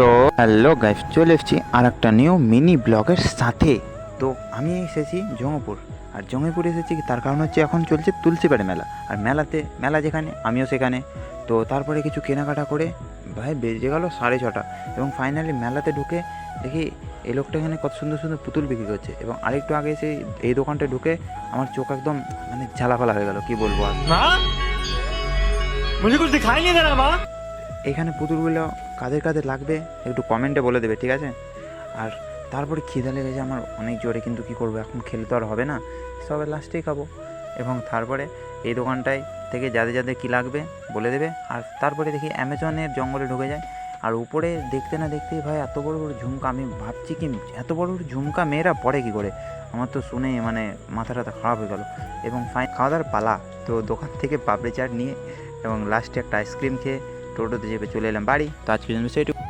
So hello গাইফ চলে এসেছি আর একটা নিউ মিনি ব্লগের সাথে। তো আমি এসেছি জঙ্গপুর। আর জঙ্গিপুর এসেছি তার কারণ হচ্ছে এখন চলছে তুলসীপাড়ে মেলা। আর মেলাতে, মেলা যেখানে, আমিও সেখানে। তো তারপরে কিছু কেনাকাটা করে ভাই বেজে গেল সাড়ে ছটা। এবং ফাইনালি মেলাতে ঢুকে দেখি এই লোকটা এখানে কত সুন্দর সুন্দর পুতুল বিক্রি করছে। এবং আরেকটু আগে এসে এই দোকানটা ঢুকে আমার চোখ একদম মানে ঝালাফালা হয়ে গেল, কি বলব আর। এখানে পুতুলগুলো কাদের কাদের লাগবে একটু কমেন্টে বলে দেবে, ঠিক আছে? আর তারপরে খিদে লেগেছে আমার অনেক জোরে, কিন্তু কি করব? এখন খেলে তো আর হবে না। সবে লাস্টেই খাব। এবং তারপরে এই দোকানটায় থেকে যাদের যাদের কী লাগবে বলে দেবে। আর তারপরে দেখি অ্যামাজনের জঙ্গলে ঢুকে যায়। আর উপরে দেখতে না দেখতেই ভাই এত বড় বড় ঝুমকা, আমি ভাবছি কি এত বড় বড় ঝুমকা মেয়েরা পড়ে কি করে? আমার তো শুনে মানে মাথা টাথা খারাপ হয়ে গেল। এবং ফাইন খাওয়া দাওয়ার পালা। তো দোকান থেকে পাপড়ি চাট নিয়ে এবং লাস্টে একটা আইসক্রিম খেয়ে টোটোতে চেপে চলে এলাম বাড়ি। তো আজকের জন্য সেইটুকু